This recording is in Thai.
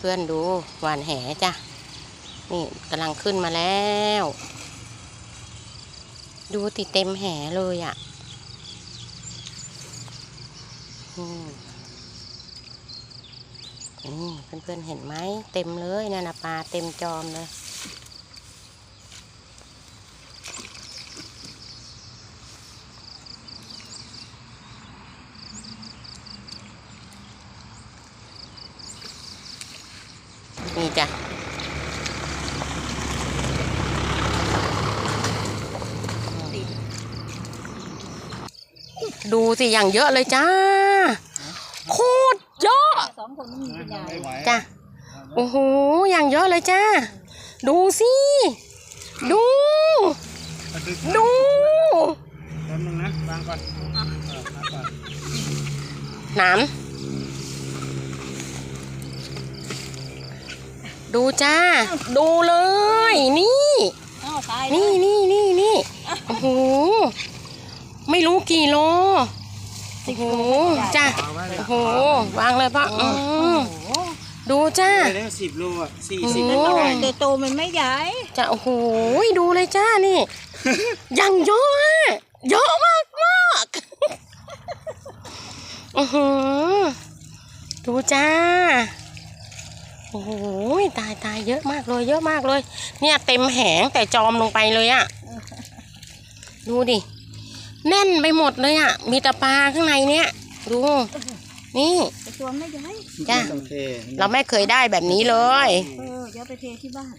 เพื่อนๆดูหวานแหจ้ะ นี่กำลังขึ้นมาแล้ว ดูติดเต็มแหเลยอะ่ะอืมนี่เพื่อนๆเห็นไหมเต็มเลยนั่นนะปลาเต็มจอมเลย นี่จ้ะดูสิอย่างเยอะเลยจ้า โคตรเยอะสองคนนี้มีปัญญาไม่ไหวจ้ะโอ้โหอย่างเยอะเลยจ้า ดูสิ ดู ดูแป๊บนึง ดูจ้า ดูเลย นี่อ้าวตายนี่นี่นี่นี่โอ้โห ไม่รู้กี่โล โอ้โห จ้าวางไว้เลยโอ้โห วางเลยปะอืมโอ้โหดูจ้าได้แล้วสิบโลอะสี่สิบโอ้โลโหได้แต่โตมันไม่ใหญ่ จ้า โอ้โห ดูเลยจ้านี่ ยังเยอะอะเยอะมากมากอือหือดูจ้า โอ้โหตายตายเยอะมากเลย เยอะมากเลย เนี่ยเต็มแหงแต่จอมลงไปเลยอะดูดิแน่นไปหมดเลยอะมีแต่ปลาข้างในเนี่ย ดู นี่แต่ตัวไม่ใหญ่จ้ะโอเคเราไม่เคยได้แบบนี้เลย เออเดี๋ยวไปเทที่บ้าน